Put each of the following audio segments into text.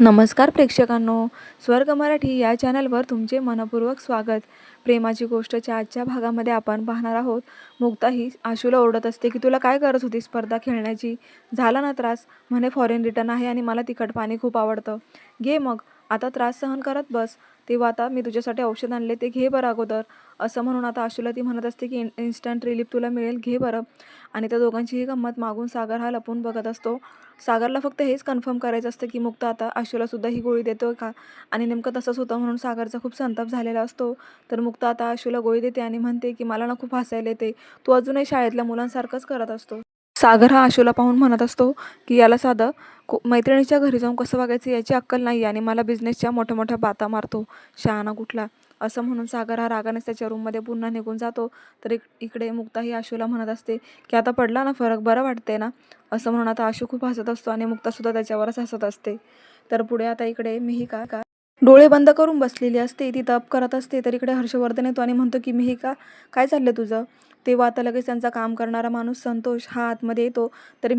नमस्कार प्रेक्षकांनो. स्वर्ग मराठी या चॅनलवर तुमचे मनपूर्वक स्वागत. प्रेमाची गोष्टच्या आजच्या भागामध्ये आपण पाहणार आहोत. मुक्ता ही आशूला ओरडत असते की तुला काय गरज होती स्पर्धा खेळण्याची? झाला ना त्रास? म्हणे फॉरेन रिटर्न आहे आणि मला तिखट पाणी खूप आवडतं. घे मग आता त्रास सहन करत बस. तेव्हा आता मी तुझ्यासाठी औषध आणले ते घे बरं अगोदर. असं म्हणून आता आशूला ती म्हणत असते की इन्स्टंट रिलीफ तुला मिळेल घे बरं. आणि त्या दोघांचीही गंमत मागून सागर हा लपून बघत असतो. सागरला फक्त हेच कन्फर्म करायचं असतं की मुक्ता आता आशूलासुद्धा ही गोळी देतो का? आणि नेमकं तसंच होतं म्हणून सागरचा खूप संताप झालेला असतो. तर मुक्ता आता आशूला गोळी देते आणि म्हणते की मला ना खूप हसायला येते. तू अजूनही शाळेतल्या मुलांसारखंच करत असतो. सागर हा आशूला पाहून म्हणत असतो की याला साधं को मैत्रिणीच्या घरी जाऊन कसं वागायचं याची अक्कल नाही आणि मला बिझनेसच्या मोठ्या मोठ्या बाता मारतो. शहाणा कुठला? असं म्हणून सागर हा रागानेच त्याच्या रूममध्ये पुन्हा निघून जातो. तर इक इकडे मुक्ता ही आशूला म्हणत असते की आता पडला ना फरक? बरं वाटते ना? असं म्हणून आता आशू खूप हसत असतो आणि मुक्तासुद्धा त्याच्यावरच हसत असते. तर पुढे आता इकडे मीही का का डोळे बंद करून बसलेली असते. ती तप करत असते. तर इकडे हर्षवर्धन येतो आणि म्हणतो की मीही का काय चाललं तुझं? तेव्हा आता लगेच त्यांचा काम करणारा माणूस संतोष हा आतमध्ये येतो. तर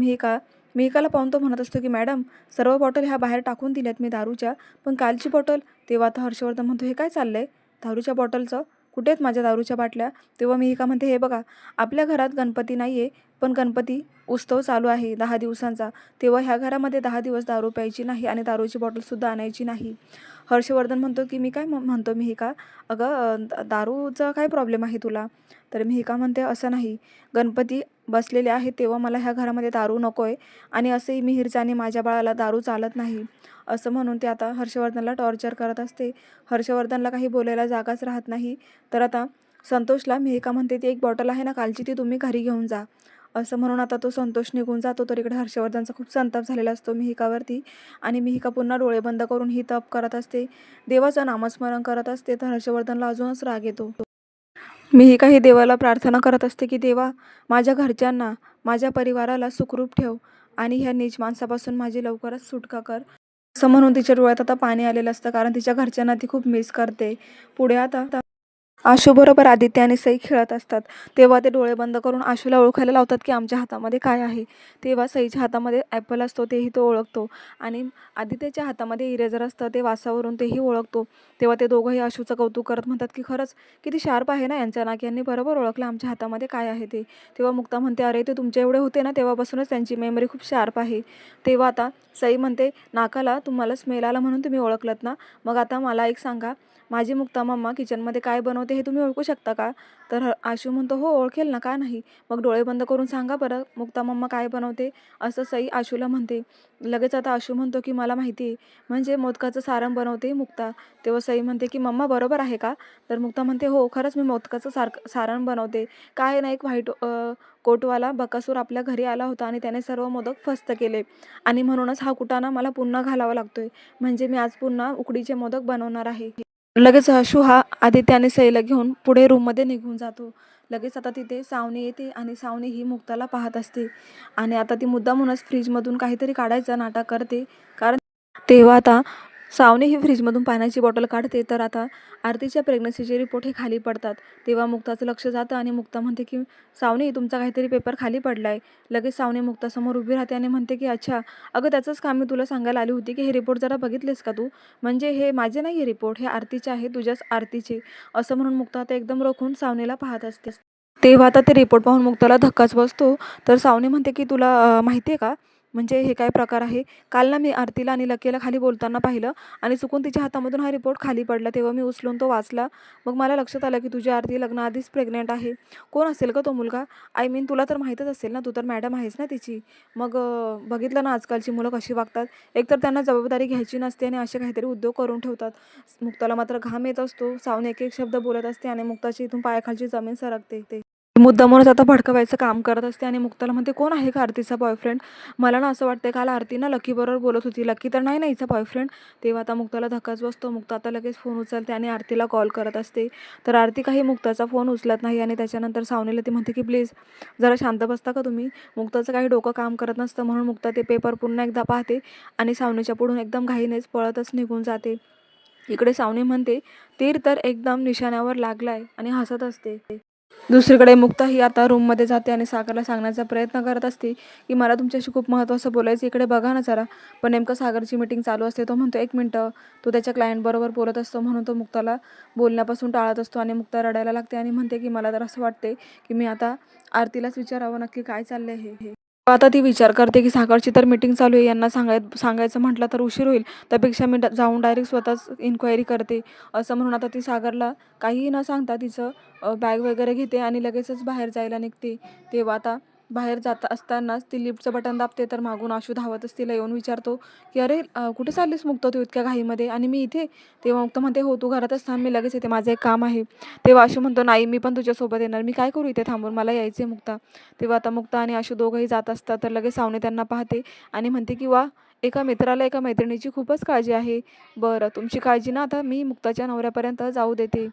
मी एकाला पाहून तो म्हणत असतो की मॅडम सर्व बॉटल ह्या बाहेर टाकून दिल्यात मी दारूच्या पण कालची बॉटल तेव्हा आता हर्षवर्धन म्हणतो हे काय चाललं आहे दारूच्या बॉटलचं? कुठे आहेत माझ्या दारूच्या बाटल्या तेव्हा मी का म्हणते हे बघा आपल्या घरात गणपती नाही आहे पण गणपती उत्सव चालू आहे दहा दिवसांचा. तेव्हा ह्या घरामध्ये दहा दिवस दारू प्यायची नाही आणि दारूची बॉटलसुद्धा आणायची नाही. हर्षवर्धन म्हणतो की मी काय म्हणतो मी का अगं दारूचा काय प्रॉब्लेम आहे तुला? तर मी का म्हणते असं नाही. गणपती बसलेले आहेत तेव्हा मला ह्या घरामध्ये दारू नको आहे आणि असंही मिहीरचं माझ्या बाळाला दारू चालत नाही. असं म्हणून ते आता हर्षवर्धनला टॉर्चर करत असते. हर्षवर्धनला काही बोलायला जागाच राहत नाही. तर आता संतोषला मिहिका म्हणते ती एक बॉटल आहे ना कालची ती तुम्ही घरी घेऊन जा. असं म्हणून आता तो संतोष निघून जातो तर इकडे हर्षवर्धनचा खूप संताप झालेला असतो मिहिकावरती. आणि मिहिका पुन्हा डोळे बंद करून ही तप करत असते. देवाचं नामस्मरण करत असते तर हर्षवर्धनला अजूनच राग येतो. मिहिका ही देवाला प्रार्थना करत असते की देवा माझ्या घरच्यांना माझ्या परिवाराला सुखरूप ठेव आणि ह्या नीच माणसापासून माझी लवकरच सुटका कर. असं म्हणून तिच्या डोळ्यात आता पाणी आलेलं असतं कारण तिच्या घरच्यांना ती खूप मिस करते. पुढे आता आशूबरोबर आदित्य आणि सई खेळत असतात. तेव्हा ते डोळे बंद करून आशूला ओळखायला लावतात की आमच्या हातामध्ये काय आहे. तेव्हा सईच्या हातामध्ये ॲपल असतो तेही तो ओळखतो. आणि आदित्यच्या हातामध्ये इरेजर असतं ते वासावरून तेही ओळखतो. तेव्हा ते दोघंही आशूचं कौतुक करत म्हणतात की खरंच किती शार्प आहे ना यांच्या नाक. यांनी बरोबर ओळखलं आमच्या हातामध्ये काय आहे ते. तेव्हा मुक्ता म्हणते अरे ते तुमच्या एवढे होते ना तेव्हापासूनच त्यांची मेमरी खूप शार्प आहे. तेव्हा आता सई म्हणते नाकाला तुम्हाला स्मेल आला म्हणून तुम्ही ओळखलत ना. मग आता मला एक सांगा माझी मुक्ता मम्मा किचनमध्ये काय बनवते हे तुम्ही ओळखू शकता का? तर आशू म्हणतो हो ओळखेल ना का नाही? मग डोळे बंद करून सांगा बरं मुक्ता मम्मा काय बनवते? असं सई आशूला म्हणते. लगेच आता आशू म्हणतो की मला माहिती आहे. म्हणजे मोदकाचं सारण बनवते मुक्ता. तेव्हा सई म्हणते की मम्मा बरोबर आहे का? तर मुक्ता म्हणते हो खरंच मी मोदकाचं सार सारण बनवते. काय नाही एक व्हाईट कोटवाला बकासूर आपल्या घरी आला होता आणि त्याने सर्व मोदक फस्त केले. आणि म्हणूनच हा कुटाणा मला पुन्हा घालावा लागतोय. म्हणजे मी आज पुन्हा उकडीचे मोदक बनवणार आहे. लगेच आशू हा आदित्य आणि सईला घेऊन पुढे रूममध्ये निघून जातो. लगेच आता तिथे सावनी येते आणि सावनी ही मुक्ताला पाहत असते. आणि आता ती मुद्दामूनच फ्रीजमधून काहीतरी काढायचं नाटक करते. कारण तेव्हा आता सावने ही फ्रीजमधून पाण्याची बॉटल काढते तर आता आरतीच्या प्रेग्नन्सीचे रिपोर्ट हे खाली पडतात. तेव्हा मुक्ताचं लक्ष जातं आणि मुक्ता म्हणते की सावने तुमचा काहीतरी पेपर खाली पडला आहे लगेच सावने मुक्तासमोर उभी राहते आणि म्हणते की अच्छा अगं त्याचंच काम मी तुला सांगायला आली होती की हे रिपोर्ट जरा बघितलेस का तू? म्हणजे हे माझे नाही आहे रिपोर्ट हे आरतीचे आहे तुझ्याच आरतीचे. असं म्हणून मुक्ता आता एकदम रोखून सावनेला पाहत असते. तेव्हा आता ते रिपोर्ट पाहून मुक्ताला धक्काच बसतो. तर सावने म्हणते की तुला माहिती आहे का? म्हणजे हे काय प्रकार आहे? काल ना मी आरतीला आणि लकीला खाली बोलताना पाहिलं आणि चुकून तिच्या हातामधून हा रिपोर्ट खाली पडला. तेव्हा मी उचलून तो वाचला. मग मला लक्षात आलं की तुझी आरती लग्नाआधीच प्रेग्नेंट आहे. कोण असेल का तो मुलगा? आय मीन तुला तर माहीतच असेल ना तू तर मॅडम आहेस ना तिची. मग बघितलं ना आजकालची मुलं कशी वागतात? एकतर त्यांना जबाबदारी घ्यायची नसते आणि असे काहीतरी उद्योग करून ठेवतात. मुक्ताला मात्र घाम येत असतो. सावने एक एक शब्द बोलत असते आणि मुक्ताची इथून पायाखालची जमीन सरकते ते. मुद्दामूनच आता भडकवायचं काम करत असते आणि मुक्ताला म्हणते कोण आहे का आरतीचा बॉयफ्रेंड मला ना असं वाटतं काल आरती ना लकी बरोबर बोलत होती. लकी तर नाही ना हिचा बॉयफ्रेंड तेव्हा आता मुक्ताला धक्काच बसतो. मुक्ता आता लगेच फोन उचलते आणि आरतीला कॉल करत असते. तर आरती काही मुक्ताचा फोन उचलत नाही आणि त्याच्यानंतर सावनीला ती म्हणते की प्लीज जरा शांत बसता का तुम्ही? मुक्ताचं काही डोकं काम करत नसतं म्हणून मुक्ता ते पेपर पुन्हा एकदा पाहते आणि सावनीच्या पुढून एकदम घाईनेच पळतच निघून जाते. इकडे सावनी म्हणते तीर तर एकदम निशाण्यावर लागलाय आणि हसत असते. दुसरीकडे मुक्ता ही आता रूममध्ये जाते आणि सागरला सांगण्याचा प्रयत्न करत असते की मला तुमच्याशी खूप महत्त्वाचं बोलायचं इकडे बघा ना जरा. पण नेमकं सागरची मीटिंग चालू असते तो म्हणतो एक मिनटं तो त्याच्या क्लायंटबरोबर बोलत असतो. म्हणून तो मुक्ताला बोलण्यापासून टाळत असतो आणि मुक्ता रडायला लागते आणि म्हणते की मला तर असं वाटते की मी आता आरतीलाच विचारावं नक्की काय चाललं आहे हे? आता ती विचार करते की सागरची तर मीटिंग चालू आहे यांना सांगाय सांगायचं म्हटलं तर उशीर होईल. त्यापेक्षा मी ड- जाऊन डायरेक्ट स्वतःच इन्क्वायरी करते. असं म्हणून आता ती सागरला काहीही न सांगता तिचं बॅग वगैरे घेते आणि लगेचच बाहेर जायला निघते. तेव्हा आता बाहेर जात असतानाच ती लिफ्टचं बटन दाबते तर मागून आशू धावतच तिला येऊन विचारतो की अरे कुठे चाललीस मुक्त तू इतक्या घाईमध्ये? आणि मी इथे? तेव्हा मुक्त म्हणते हो तू घरातच थांब मी लगेच येते माझं एक काम आहे. तेव्हा आशू म्हणतो नाही मी पण तुझ्यासोबत येणार. मी काय करू इथे थांबून? मला यायचं आहे मुक्ता. तेव्हा आता मुक्ता आणि आशू दोघंही जात असतात तर लगेच सावने त्यांना पाहते आणि म्हणते की वा एका मित्राला एका मैत्रिणीची खूपच काळजी आहे. बरं तुमची काळजी ना आता मी मुक्ताच्या नवऱ्यापर्यंत जाऊ देते.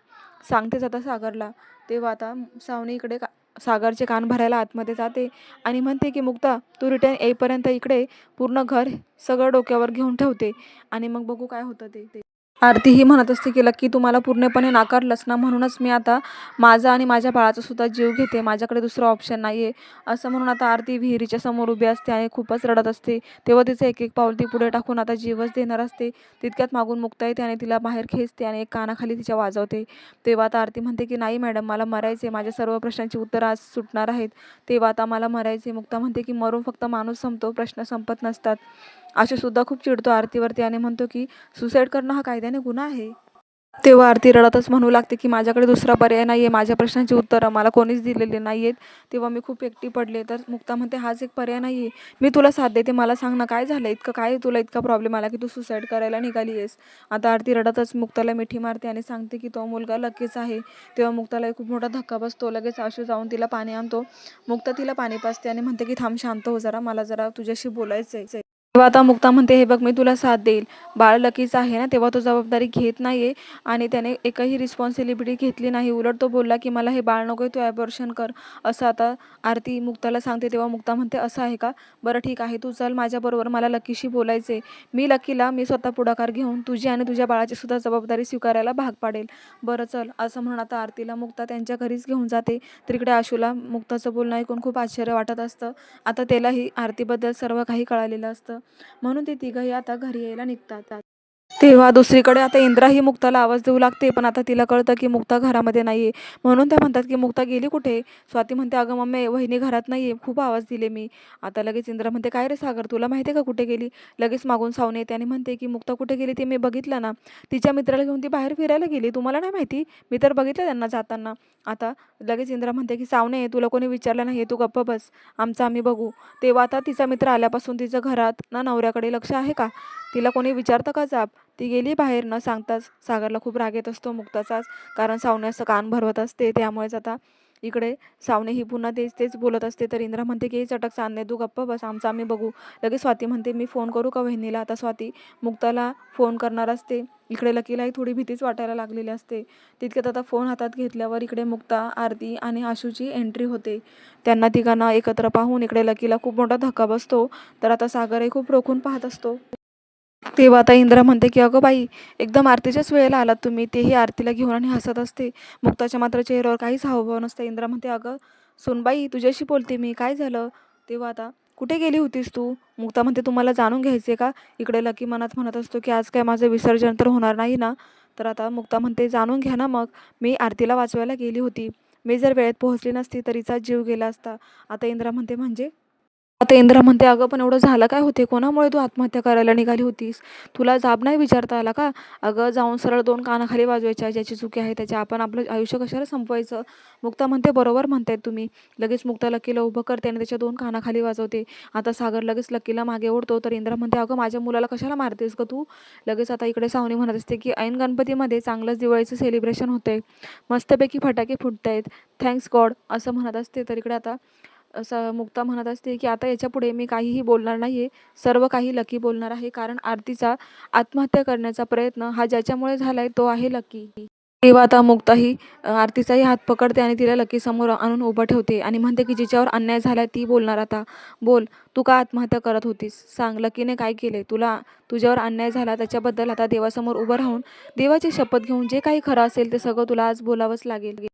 सांगतेच आता सागरला. तेव्हा आता सावने इकडे का सागरचे कान भरायला आतमध्ये जाते आणि म्हणते की मुक्ता तू रिटर्न येईपर्यंत इकडे पूर्ण घर सगळं डोक्यावर घेऊन ठेवते. आणि मग बघू काय होतं ते ते. आरती ही म्हणत असते की लक्की तुम्हाला पूर्णपणे नाकारलंच ना म्हणूनच मी आता माझा आणि माझ्या बाळाचा सुद्धा जीव घेते. माझ्याकडे दुसरं ऑप्शन नाही आहे असं म्हणून आता आरती विहिरीच्या समोर उभी असते आणि खूपच रडत असते. तेव्हा तिचं एक एक पाऊल ती पुढे टाकून आता जीवच देणार असते. तितक्यात मागून मुक्ता येते आणि तिला बाहेर खेचते आणि एक कानाखाली तिच्या वाजवते. तेव्हा आता आरती म्हणते की नाही मॅडम मला मरायचे माझ्या सर्व प्रश्नांची उत्तरं आज सुटणार आहेत. तेव्हा आता मला मरायचे मुक्ता म्हणते की मरून फक्त माणूस संपतो. प्रश्न संपत नसतात. आशूसुद्धा खूप चिडतो आरतीवरती आणि म्हणतो की सुसाईड करणं हा कायद्याने गुन्हा आहे. तेव्हा आरती रडतच म्हणू लागते की माझ्याकडे दुसरा पर्याय नाही आहे माझ्या प्रश्नांची उत्तरं मला कोणीच दिलेले नाही आहेत तेव्हा मी खूप एकटी पडले. तर मुक्ता म्हणते हाच एक पर्याय नाही आहे मी तुला साथ देते. मला सांग ना काय झालं? इतकं काय तुला इतका प्रॉब्लेम आला की तू सुसाईड करायला निघाली आहेस आता आरती रडतच मुक्ताला मिठी मारते आणि सांगते की तो मुलगा लगेच आहे. तेव्हा मुक्ताला खूप मोठा धक्का बसतो. लगेच आशू जाऊन तिला पाणी आणतो. मुक्ता तिला पाणी पाजते आणि म्हणते की थांब शांत हो जरा. मला जरा तुझ्याशी बोलायचं आहे तेव्हा आता मुक्ता म्हणते हे बघ मी तुला साथ देईल. बाळ लकीच आहे ना तेव्हा तो जबाबदारी घेत नाही आहे आणि त्याने एकही रिस्पॉन्सिबिलिटी घेतली नाही. उलट तो बोलला की मला हे बाळ नको आहे तू ॲबॉर्शन कर. असं आता आरती मुक्ताला सांगते तेव्हा मुक्ता म्हणते असं आहे का? बरं ठीक आहे तू चल माझ्याबरोबर मला लकीशी बोलायचे मी लकीला मी स्वतः पुढाकार घेऊन तुझी आणि तुझ्या बाळाची सुद्धा जबाबदारी स्वीकारायला भाग पाडेल. बरं चल. असं म्हणून आता आरतीला मुक्ता त्यांच्या घरीच घेऊन जाते. तिकडे आशूला मुक्ताचं बोलणं ऐकून खूप आश्चर्य वाटत असतं. आता त्यालाही आरतीबद्दल सर्व काही कळालेलं असतं. म्हणून ते तिघंही आता घरी यायला निघतात. तेव्हा दुसरीकडे आता इंद्रा ही मुक्ताला आवाज देऊ लागते पण आता तिला कळतं की मुक्ता घरामध्ये नाही आहे म्हणून त्या म्हणतात की मुक्ता गेली कुठे? स्वाती म्हणते अगं मम्मी वहिनी घरात नाही आहे खूप आवाज दिले मी. आता लगेच इंद्रा म्हणते काय रे सागर तुला माहिती आहे का कुठे गेली? लगेच मागून सावने येते आणि म्हणते की मुक्ता कुठे गेली ते? मी बघितलं ना. तिच्या मित्राला घेऊन ती बाहेर फिरायला गेली. तुम्हाला नाही माहिती? मी तर बघितलं त्यांना जाताना. आता लगेच इंद्रा म्हणते की सावने तुला कोणी विचारलं नाही? तू गप्प बस. आमचं आम्ही बघू. तेव्हा आता तिचा मित्र आल्यापासून तिचं घरात ना नवऱ्याकडे लक्ष आहे का? तिला कोणी विचारतं का जाप ती गेली बाहेर न सांगताच. सागरला खूप राग येत असतो मुक्ताचाच कारण सावने असं कान भरवत असते. त्यामुळेच आता इकडे सावने ही पुन्हा तेच तेच बोलत असते. तर इंद्रा म्हणते की चटक चांदणे तू गप्प बस आमचा आम्ही बघू. लगेच स्वाती म्हणते मी फोन करू का वहिनीला? आता स्वाती मुक्ताला फोन करणार असते. इकडे लकीलाही थोडी भीतीच वाटायला लागलेली असते. तितक्यात आता फोन हातात घेतल्यावर इकडे मुक्ता आरती आणि आशूची एंट्री होते. त्यांना तिघांना एकत्र पाहून इकडे लकीला खूप मोठा धक्का बसतो. तर आता सागरही खूप रोखून पाहत असतो. तेव्हा आता इंद्रा म्हणते की अगं बाई एकदम आरतीच्याच वेळेला आलात तुम्ही. तेही आरतीला घेऊन आणि हसत असते. मुक्ताच्या मात्र चेहऱ्यावर काहीच हावभाव नसते. इंद्रा म्हणते अगं सुनबाई तुझ्याशी बोलते मी. काय झालं? तेव्हा आता कुठे गेली होतीस तू? मुक्ता म्हणते तुम्हाला जाणून घ्यायचे का? इकडे लकी मनात म्हणत असतो की आज काय माझं विसर्जन तर होणार नाही ना? तर आता मुक्ता म्हणते जाणून घ्या ना मग. मी आरतीला वाचवायला गेली होती. मी जर वेळेत पोहोचली नसती तरीचा जीव गेला असता. आता इंद्रा म्हणते म्हणजे? आता इंद्रा म्हणते अगं पण एवढं झालं काय होते? कोणामुळे तू आत्महत्या करायला निघाली होतीस? तुला जाब नाही विचारता आला का? अगं जाऊन सरळ दोन कानाखाली वाजवायच्या ज्याची चुकी आहे त्याच्या आपण आपलं आयुष्य कशाला संपवायचं? मुक्ता म्हणते बरोबर म्हणतायत तुम्ही. लगेच मुक्ता लकीला उभं करते आणि त्याच्या दोन कानाखाली वाजवते. आता सागर लगेच लकीला मागे ओढतो. तर इंद्रा म्हणते अगं माझ्या मुलाला कशाला मारतेस गं तू? लगेच आता इकडे सावनी म्हणत असते की ऐन गणपतीमध्ये चांगलंच दिवाळीचं सेलिब्रेशन होतंय. मस्तपैकी फटाके फुटत आहेत थँक्स गॉड असं म्हणत असते. तर इकडे आता असं मुक्ता म्हणत असते की आता याच्यापुढे मी काहीही बोलणार नाही आहे सर्व काही लकी बोलणार आहे. कारण आरतीचा आत्महत्या करण्याचा प्रयत्न हा ज्याच्यामुळे झाला आहे तो आहे लकी. तेव्हा आता मुक्ताही आरतीचाही हात पकडते आणि तिला लकी समोर आणून उभं ठेवते आणि म्हणते की जिच्यावर अन्याय झाला ती बोलणार आता. बोल. तू का आत्महत्या करत होतीस? सांग. लकीने काय केले तुला तुझ्यावर अन्याय झाला. त्याच्याबद्दल आता देवासमोर उभं राहून देवाची शपथ घेऊन जे काही खरं असेल ते सगळं तुला आज बोलावंच लागेल.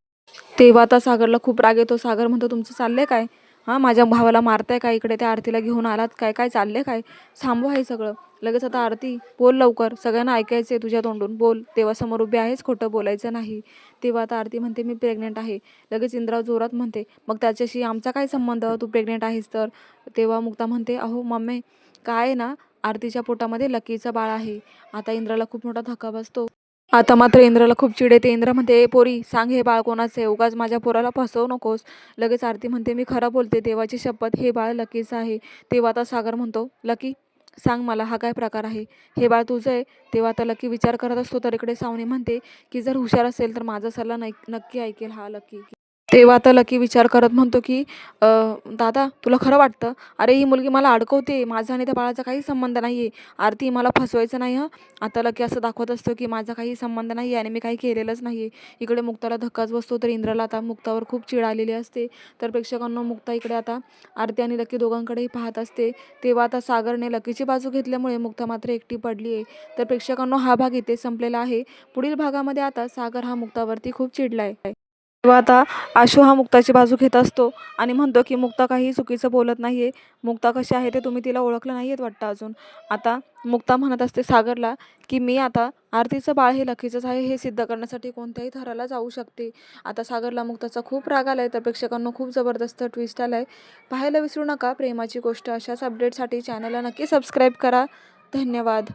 तेव्हा आता सागरला खूप राग येतो. सागर म्हणतो तुमचं चाललंय काय? हां माझ्या भावाला मारताय काय इकडे? त्या आरतीला घेऊन आलात काय? काय चाललंय काय? थांबवा हे सगळं. लगेच आता आरती बोल लवकर. सगळ्यांना ऐकायचं आहे तुझ्या तोंडून. बोल. तेव्हा समोर उभी आहेच खोटं बोलायचं नाही. तेव्हा आता आरती म्हणते मी प्रेग्नेंट आहे. लगेच इंद्राव जोरात म्हणते मग त्याच्याशी आमचा काय संबंध? तू प्रेग्नेंट आहेस तर? तेव्हा मुक्ता म्हणते अहो मम्मी काय आहे ना आरतीच्या पोटामध्ये लकीचं बाळ आहे. आता इंद्राला खूप मोठा धक्का बसतो. आता मात्र इंद्राला खूप चिड येते. इंद्र म्हणते पोरी सांग हे बाळ कोणाचं आहे? उगाच माझ्या पोराला फसवू नकोस. लगेच आरती म्हणते मी खरं बोलते देवाची शपथ हे बाळ लकीचं आहे. तेव्हा आता सागर म्हणतो लकी सांग मला हा काय प्रकार आहे? हे बाळ तुझं आहे? तेव्हा आता लकी विचार करत असतो तर इकडे सावनी म्हणते की जर हुशार असेल तर माझा सल्ला नाही नक्की ऐकेल हा लकी. तेव्हा आता लकी विचार करत म्हणतो की दादा तुला खरं वाटतं? अरे ही मुलगी मला अडकवते. माझा आणि त्या बाळाचा काही संबंध नाही आहे आरती मला फसवायचं नाही हं. आता लकी असं दाखवत असतो की माझा काही संबंध नाही आहे आणि मी काही केलेलंच नाही आहे इकडे मुक्ताला धक्काच बसतो तर इंद्राला आता मुक्तावर खूप चिड आलेली असते. तर प्रेक्षकांना मुक्ता इकडे आता आरती आणि लकी दोघांकडेही पाहत असते. तेव्हा आता सागरने लकीची बाजू घेतल्यामुळे मुक्ता मात्र एकटी पडली आहे तर प्रेक्षकांनो हा भाग इथे संपलेला आहे. पुढील भागामध्ये आता सागर हा मुक्तावरती खूप चिडला आहे किंवा आता आशू हा मुक्ताची बाजू घेत असतो आणि म्हणतो की मुक्ता काही चुकीचं बोलत नाही आहे मुक्ता कशी आहे ते तुम्ही तिला ओळखलं नाही आहेत वाटतं अजून. आता मुक्ता म्हणत असते सागरला की मी आता आरतीचं बाळ हे लकीचंच आहे हे सिद्ध करण्यासाठी कोणत्याही थराला जाऊ शकते. आता सागरला मुक्ताचा खूप राग आला आहे तर प्रेक्षकांना खूप जबरदस्त ट्विस्ट आला आहे पाहायला विसरू नका प्रेमाची गोष्ट अशाच अपडेटसाठी चॅनलला नक्की सबस्क्राईब करा. धन्यवाद.